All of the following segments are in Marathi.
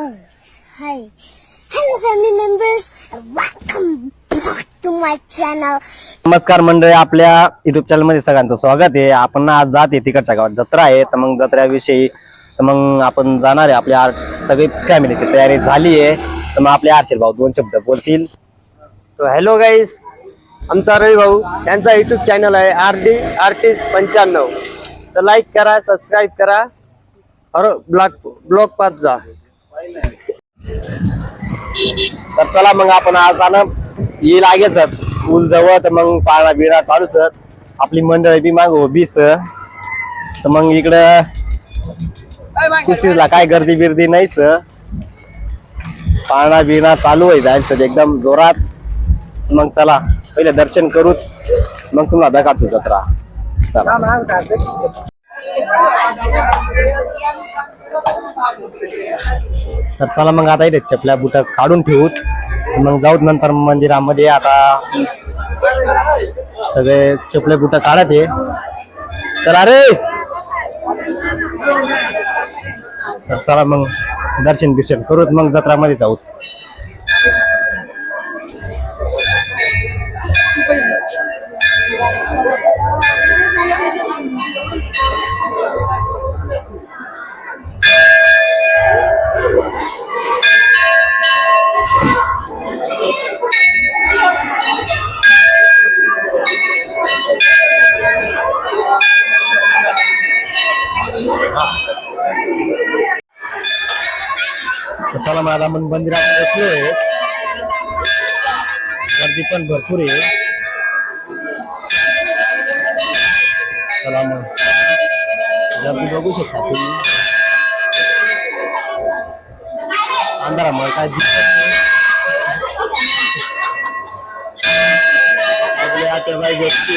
Hi. Hello family members. And welcome back to my channel. नमस्कार मंडळी आपल्या युट्यूब चॅनलमध्ये सगळ्यांचं स्वागत आहे. आपण आज जात आहे तिकडच्या गावात. जत्रा आहे तर मग जत्र्याविषयी तर मग आपण जाणार आहे. आपल्या आर- सगळी फॅमिलीची तयारी झाली आहे. तर मग आपले आरशील भाऊ दोन शब्द बोलतील. तो हॅलो गाईस आमचा रवी भाऊ त्यांचा युट्यूब चॅनल आहे आर डी आर्टिस्ट पंच्याण्णव. तर लाईक करा सबस्क्राईब करा. और ब्लॉग ब्लॉग पाच जा. तर चला मग आपण आज ना येईल लागेच पूल जवळ तर मग पाळणा बिळा चालू सर. आपली मंडळ बी माग उभी तर मग इकडं कुस्तीला काय गर्दी बिर्दी नाही सर. पाळणा बिळणा चालू आहे जायचं एकदम जोरात. मग चला पहिले दर्शन करू. मग तुम्हाला दाखवतो जत्रा चला. तर चला मग आता इथे चपल्या बुट काढून ठेवूत मग जाऊत नंतर मंदिरामध्ये आता सगळे चपले बुट काढत आहे. चला रे! तर चला मग दर्शन बिर्शन करूत मग जत्रामध्ये जाऊत. चला मग आता आपण मंदिरात बसलोय गर्दी पण भरपूर आहे चला मग गर्दी बघू शकता तुम्ही अंधारामुळे काय दिसत नाही आपल्या आत्याबाई गोष्टी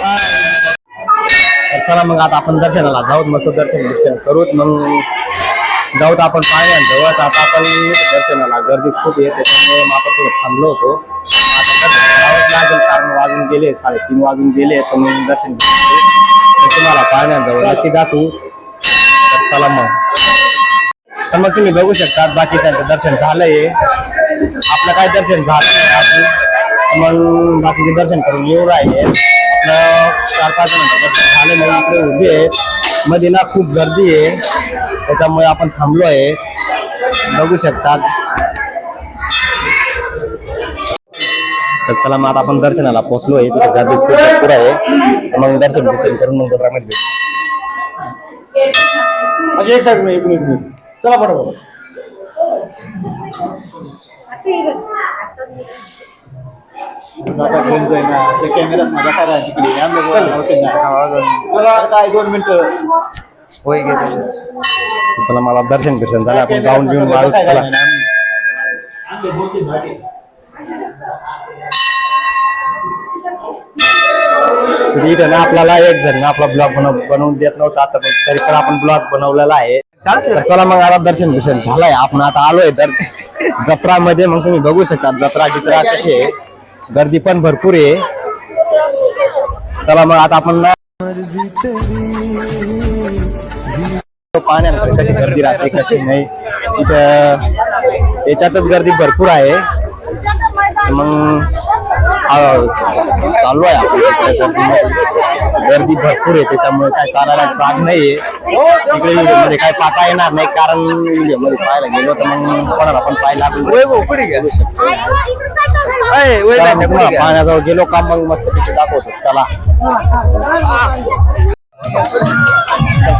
तर चला मग आता आपण दर्शनाला जाऊत मस्त दर्शन दर्शन करूत. मग जाऊत आपण पाहण्या जवळ आता आपण दर्शनाला गर्दी खूप आहे त्याच्यामुळे मग आपण थोडं थांबलो होतो. आता लागेल कारण वाजून गेले साडेतीन वाजून गेले तर मग दर्शन घेतले. तर तुम्हाला पाहण्याजवळ नक्की दाखवू. तर चला मग. तर मग तुम्ही बघू शकता बाकी त्यांचं दर्शन झालंय. आपलं काय दर्शन झालं नाही मग बाकीचे दर्शन करून येऊ राहिले. चार पाच दर्शन झालं नाही इकडे उभे आहेत. मध्ये ना खूप गर्दी आहे. त्याच्यामुळे आपण थांबलो आहे बघू शकतात. तर चला मग आता आपण दर्शनाला पोहोचलो आहे तिथे गर्दी खूप भरपूर आहे. तर मग दर्शन दर्शन करून मग. अच्छा एक साइड में एक मिनट में चला बरोबर. ना ते करा तिकडे आम्ही काय दोन मिनिटं. होय चला मला दर्शन बिर्शन झालं. आपण गाऊन घेऊन मारू चला. तर इथे ना आपल्याला एक जण ना आपला ब्लॉग बनव बनवून देत नव्हता. आता पण तरी पण आपण ब्लॉग बनवलेला आहे. तर चला मग आता दर्शन बिर्शन झालंय. आपण आता आलोय तर जत्रामध्ये मग तुम्ही बघू शकता जत्रा गित्रा कशी आहे. गर्दी पण भरपूर आहे. चला मग आता आपण ना पाहण्यामध्ये कशी गर्दी राहते कशी नाही. इथं याच्यातच गर्दी भरपूर आहे. मग चालू आहे गर्दी भरपूर आहे त्याच्यामुळे काय चालायला जाग नाहीये. इकडे व्हिडिओमध्ये काय पाहता येणार नाही कारण व्हिडिओमध्ये पाहायला गेलो तर मग कोणाला पण पाहायला आपण पुन्हा पाण्याजवळ गेलो का मग मस्त तिथे दाखवतो. चला.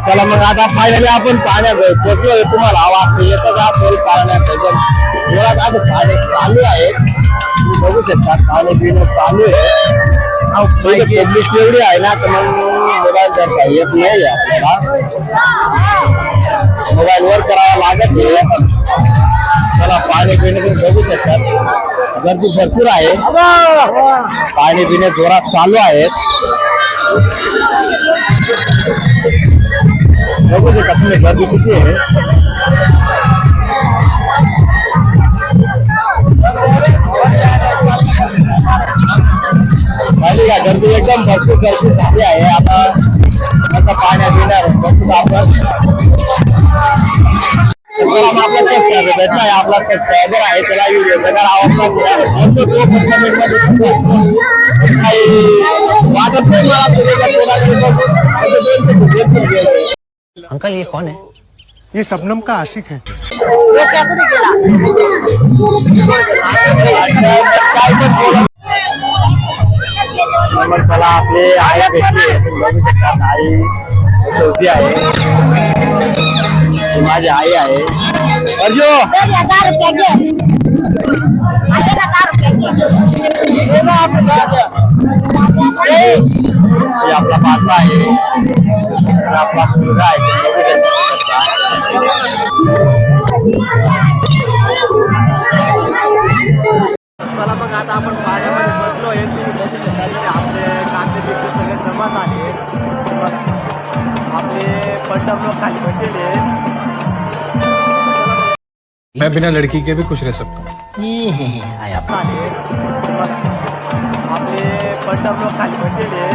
चला मग आता फायनली आपण पाण्याजवळ पोहोचलोय तुम्हाला आवाज तर येतच असेल पाण्यात एकदम जोरात आता पाणी चालू आहे. तुम्ही बघू शकता पाणी पिणं चालू आहे. पब्लिक एवढी आहे ना तर मग मोबाईल करता येत नाही आपल्याला. मोबाईल वर करावा लागत नाही. चला पाणी पिणे तुम्ही बघू शकता. गर्दी भरपूर आहे. पाणी पिणे जोरात चालू आहेत. बघू शकता तुम्ही गर्दी किती आहे. पाहिली का गर्दी एकदम भरपूर गर्दी झाली आहे. आता आता पाण्या पिणार भरपूर आपण तर चला मग आपला सबस्क्रायबर भेटला आहे आपला सबस्क्रायबर आहे त्याला व्हिडिओ जर आवडला तो कमेंटमध्ये सांगा. काही वाटत नाही मला तुझ्या कोणाकडे बसून आता दोन ते खूप येतील गेले. अंकल ये कौन है ये शबनम का आशिक है काय पण बोला. मग चला आपले आई भेटली आहे. तुम्ही बघू शकता आई शेवटी आहे ही माझी आई आहे अर्जो तर या दहा रुपया घे आता ना दहा रुपया घे हे आपला पाचा आहे आणि आपला मुलगा आहे तुम्ही बघू चला मग आता आपण पाण्यामध्ये खाली बसले मैं बिना लड़की के भी खुश रह सकता हूँ आपले खाली बसले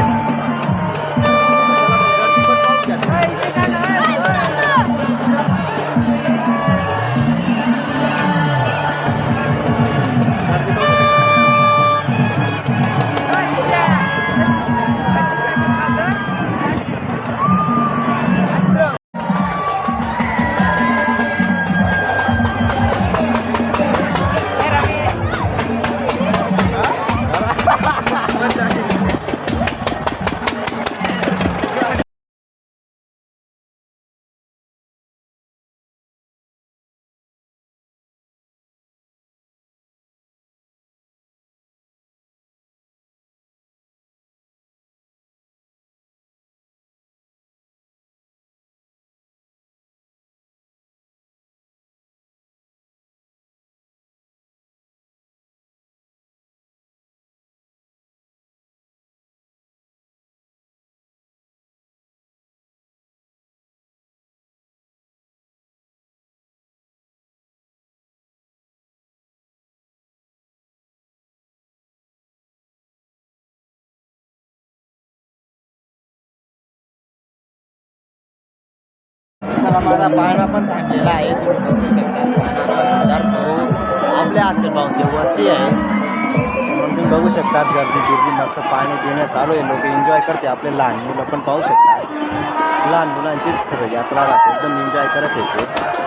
Gracias. चला माझा पाळणा पण थांबलेला आहे. तुम्ही बघू शकता पाळणा सुधारतो आपल्या आक्षेपावते वरती आहे. तुम्ही बघू शकतात गर्दी गर्दी मस्त पाणी देणं चालू आहे. लोक एन्जॉय करते. आपले लहान मुलं पण पाहू शकतात. लहान मुलांचीच खरं यात्रा राहते. एकदम एन्जॉय करत येते.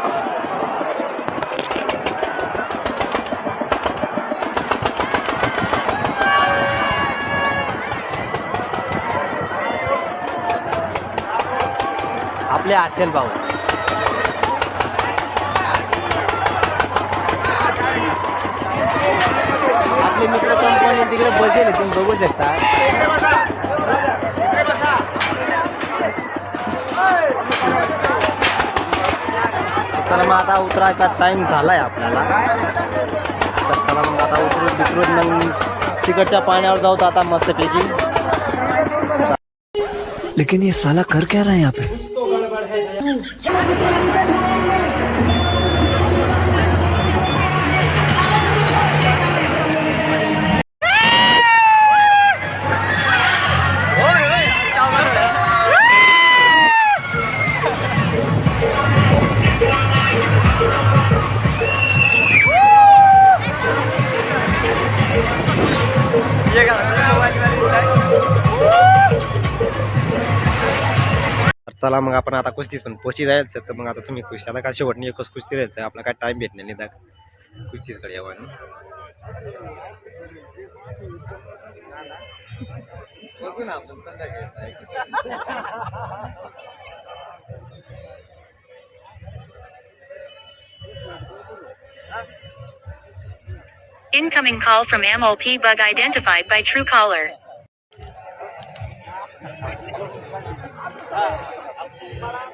आपले आशल भाऊ आहे, तुम्ही बघू शकता. चला मग आता उतरायचा टाइम झालाय आपल्याला. तर चला मग आता उतरून बितरून मग तिकडच्या पाण्यावर जाऊ तर आता मस्तपैकी लेकिन ये साला कर क्या रहा है यहाँ पे? चला मग आपण आता कुस्तीच पण पोची जायचं तर मग आता तुम्ही कुस्ती आता काय शेवटणी एकच कुस्ती राहायचं आहे. आपला काय टाईम भेटणार नाही दाख कुस्तीचकडे यावं बघू ना आपण Incoming call from MOP bug identified by true caller. para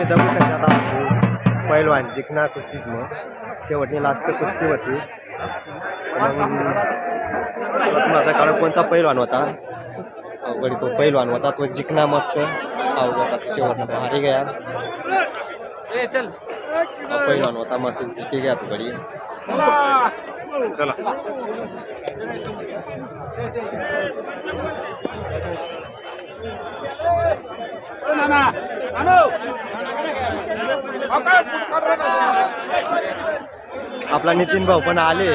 तुम्ही बघू शकता आता पैलवान जिंकणार कुस्तीच मग शेवटची लास्ट कुस्ती होती. आता काळ कोणचा पैलवान होता? अवघड तो पैलवान होता. तो जिंकना मस्त. अवघड होता तो शेवटनं तो हारी गया. पैलवान होता मस्त. जिंकी गया तो आपला नितीन भाऊ पण आले.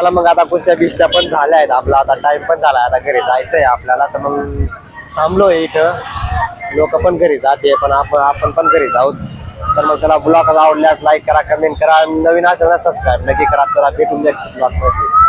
चला मग आता कुस्त्या बिस्त्या पण झाल्या आहेत आपला आता टाइम पण झाला. आता घरी जायचंय आपल्याला. तर मग थांबलो इथं. लोक पण घरी जाते पण आपण आपण पण घरी जाऊ. तर मग चला ब्लॉग आवडल्यास लाईक करा कमेंट करा. नवीन असेल ना सबस्क्राईब नक्की करा. चला भेटून द्या ब्लॉगमध्ये.